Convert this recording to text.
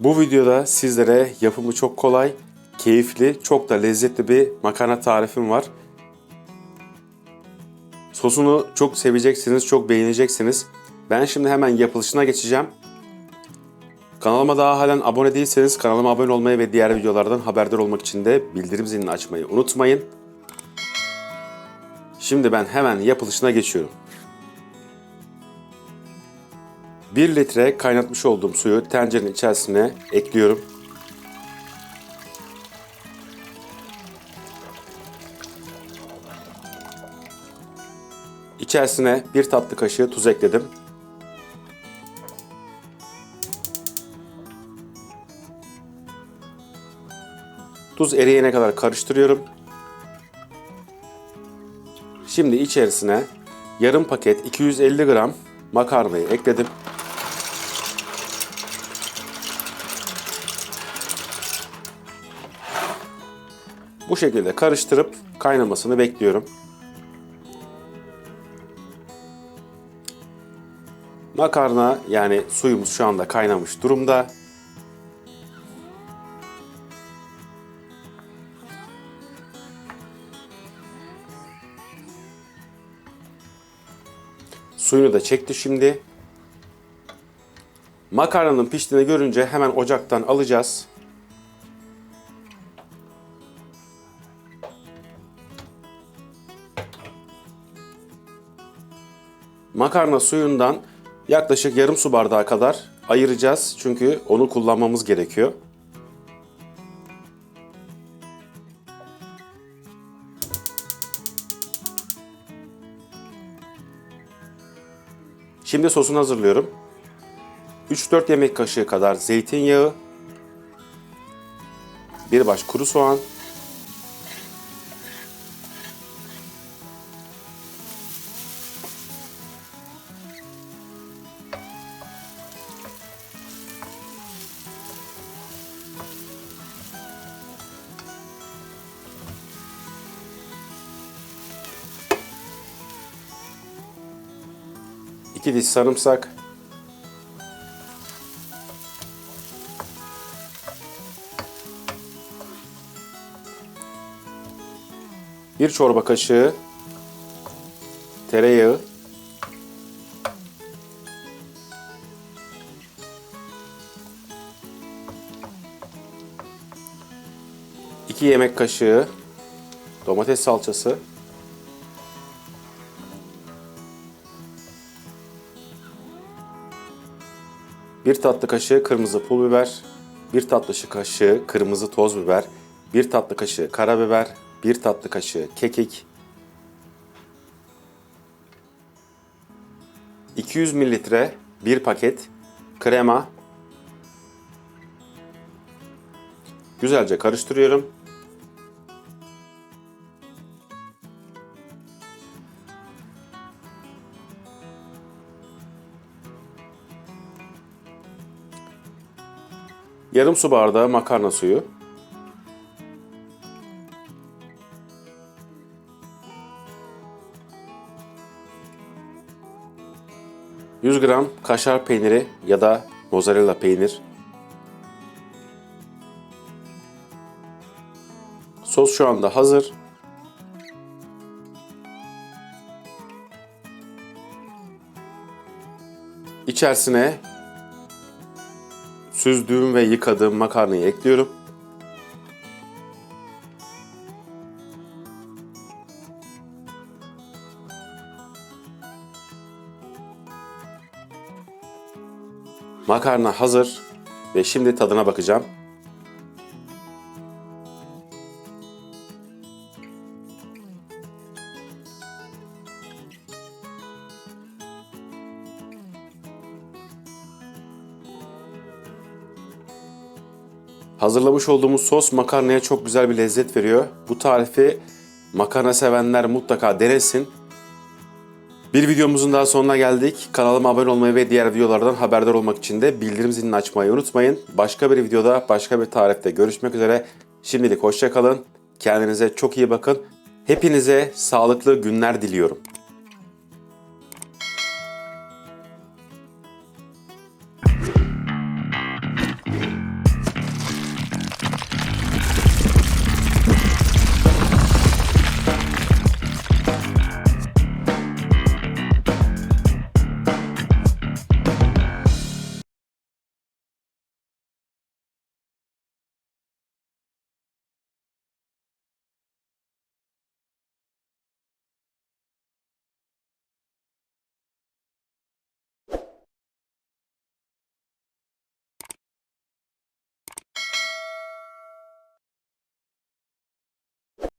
Bu videoda sizlere yapımı çok kolay, keyifli, çok da lezzetli bir makarna tarifim var. Sosunu çok seveceksiniz, çok beğeneceksiniz. Ben şimdi hemen yapılışına geçeceğim. Kanalıma daha halen abone değilseniz kanalıma abone olmayı ve diğer videolardan haberdar olmak için de bildirim zilini açmayı unutmayın. Şimdi ben hemen yapılışına geçiyorum. 1 litre kaynatmış olduğum suyu tencerenin içerisine ekliyorum. İçerisine bir tatlı kaşığı tuz ekledim. Tuz eriyene kadar karıştırıyorum. Şimdi içerisine yarım paket 250 gram makarnayı ekledim. Bu şekilde karıştırıp kaynamasını bekliyorum. Makarna yani suyumuz şu anda kaynamış durumda. Suyunu da çekti şimdi. Makarnanın piştiğini görünce hemen ocaktan alacağız. Makarna suyundan yaklaşık yarım su bardağı kadar ayıracağız. Çünkü onu kullanmamız gerekiyor. Şimdi sosunu hazırlıyorum. 3-4 yemek kaşığı kadar zeytinyağı, bir baş kuru soğan, iki diş sarımsak, bir çorba kaşığı tereyağı, iki yemek kaşığı domates salçası, bir tatlı kaşığı kırmızı pul biber, bir tatlı kaşığı kırmızı toz biber, bir tatlı kaşığı karabiber, bir tatlı kaşığı kekik, 200 mililitre bir paket krema, güzelce karıştırıyorum. Yarım su bardağı makarna suyu. ...100 gram kaşar peyniri ya da mozzarella peynir. Sos şu anda hazır. İçerisine süzdüğüm ve yıkadığım makarnayı ekliyorum. Makarna hazır ve şimdi tadına bakacağım. Hazırlamış olduğumuz sos makarnaya çok güzel bir lezzet veriyor. Bu tarifi makarna sevenler mutlaka denesin. Bir videomuzun daha sonuna geldik. Kanalıma abone olmayı ve diğer videolardan haberdar olmak için de bildirim zilini açmayı unutmayın. Başka bir videoda, başka bir tarifte görüşmek üzere. Şimdilik hoşçakalın. Kendinize çok iyi bakın. Hepinize sağlıklı günler diliyorum.